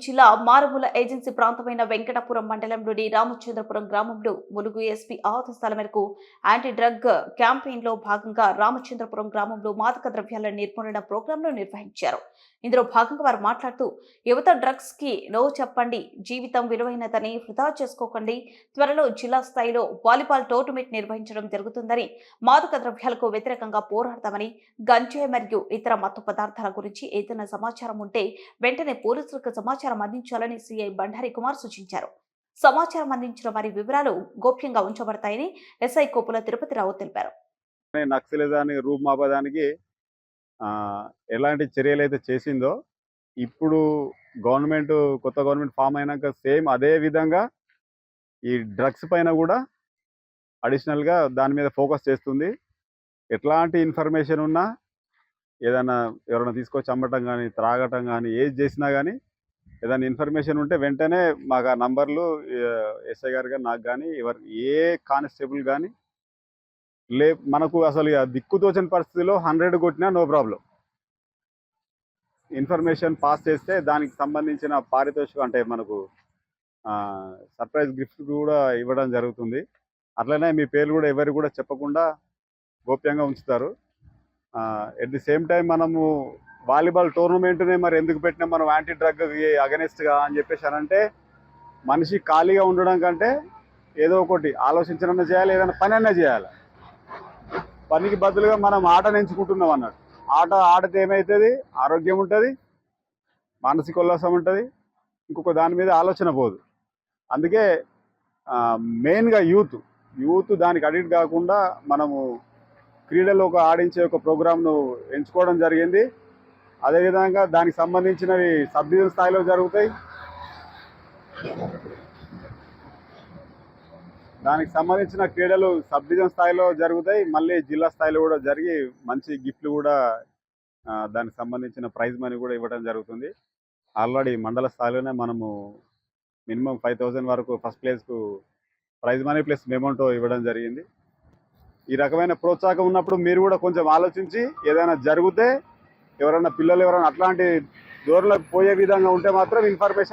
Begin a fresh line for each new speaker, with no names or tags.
జిల్లా మారుమూల ఏజెన్సీ ప్రాంతమైన వెంకటపురం మండలంలోని రామచంద్రపురం గ్రామంలో ములుగు ఎస్పీ ఆదేశాల మేరకు యాంటీ డ్రగ్ క్యాంపెయిన్లో భాగంగా రామచంద్రపురం గ్రామంలో మాదక ద్రవ్యాల నిర్మూలన ప్రోగ్రాంను నిర్వహించారు. ఇందులో భాగంగా వారు మాట్లాడుతూ యువత డ్రగ్స్కి నో చెప్పండి జీవితం విలువైనదని వృధా చేసుకోకండి త్వరలో జిల్లా స్థాయిలో వాలీబాల్ టోర్నమెంట్ నిర్వహించడం జరుగుతుందని మాదక ద్రవ్యాలకు వ్యతిరేకంగా పోరాడతామని గంజాయి మరియు ఇతర మత్తు పదార్థాల గురించి ఏదైనా సమాచారం ఉంటే వెంటనే పోలీసులకు సమాచారం అందించాలని సీఐ బండారి కుమార్ సూచించారు. సమాచారం అందించిన వారి వివరాలు గోప్యంగా ఉంచబడతాయని ఎస్ఐ కోపుల తిరుపతిరావు తెలిపారు.
నక్సలిజాన్ని రూపుమాపదానికి ఆ, ఎలాంటి చర్యలు అయితే చేసిందో ఇప్పుడు గవర్నమెంట్ కొత్త గవర్నమెంట్ ఫామ్ అయినాక సేమ్ అదే విధంగా ఈ డ్రగ్స్ పైన కూడా అడిషనల్గా దాని మీద ఫోకస్ చేస్తుంది. ఎట్లాంటి ఇన్ఫర్మేషన్ ఉన్నా ఏదైనా ఎవరైనా తీసుకొచ్చి అమ్మటం కానీ త్రాగటం కానీ ఏది చేసినా కానీ ఏదైనా ఇన్ఫర్మేషన్ ఉంటే వెంటనే మాకు ఆ నంబర్లు ఎస్ఐ గారు కానీ నాకు కానీ ఎవరు ఏ కానిస్టేబుల్ కానీ లే మనకు అసలు ఇక దిక్కుతోచని పరిస్థితిలో హండ్రెడ్ కొట్టినా నో ప్రాబ్లం ఇన్ఫర్మేషన్ పాస్ చేస్తే దానికి సంబంధించిన పారితోషికం అంటే మనకు సర్ప్రైజ్ గిఫ్ట్ కూడా ఇవ్వడం జరుగుతుంది. అట్లనే మీ పేర్లు కూడా ఎవరు కూడా చెప్పకుండా గోప్యంగా ఉంచుతారు. ఎట్ ది సేమ్ టైం మనము వాలీబాల్ టోర్నమెంట్నే మరి ఎందుకు పెట్టినా మనం యాంటీ డ్రగ్ అగనెస్ట్గా అని చెప్పేసి అంటే మనిషి ఖాళీగా ఉండడం కంటే ఏదో ఒకటి ఆలోచించడన్నా చేయాలి ఏదైనా పని అన్నా చేయాలి. పనికి బదులుగా మనం ఆటను ఎంచుకుంటున్నాం అన్నట్టు. ఆట ఆడితే ఏమవుతుంది ఆరోగ్యం ఉంటుంది మానసిక ఉల్లాసం ఉంటుంది ఇంకొక దాని మీద ఆలోచన పోదు. అందుకే మెయిన్గా యూత్ యూత్ దానికి అడిక్ట్ కాకుండా మనము క్రీడలో ఒక ఆడించే ఒక ప్రోగ్రామ్ను ఎంచుకోవడం జరిగింది. అదేవిధంగా దానికి సంబంధించినవి సబ్ డివిజన్ స్థాయిలో జరుగుతాయి. దానికి సంబంధించిన క్రీడలు సబ్ డివిజన్ స్థాయిలో జరుగుతాయి. మళ్ళీ జిల్లా స్థాయిలో కూడా జరిగి మంచి గిఫ్ట్లు కూడా దానికి సంబంధించిన ప్రైజ్ మనీ కూడా ఇవ్వడం జరుగుతుంది. ఆల్రెడీ మండల స్థాయిలోనే మనము మినిమం ఫైవ్ థౌజండ్ వరకు ఫస్ట్ ప్లేస్కు ప్రైజ్ మనీ ప్లస్ మెమోంటో ఇవ్వడం జరిగింది. ఈ రకమైన ప్రోత్సాహం ఉన్నప్పుడు మీరు కూడా కొంచెం ఆలోచించి ఏదైనా జరిగితే ఎవరైనా పిల్లలు ఎవరైనా అట్లాంటి దూరంలో పోయే విధంగా ఉంటే మాత్రం ఇన్ఫర్మేషన్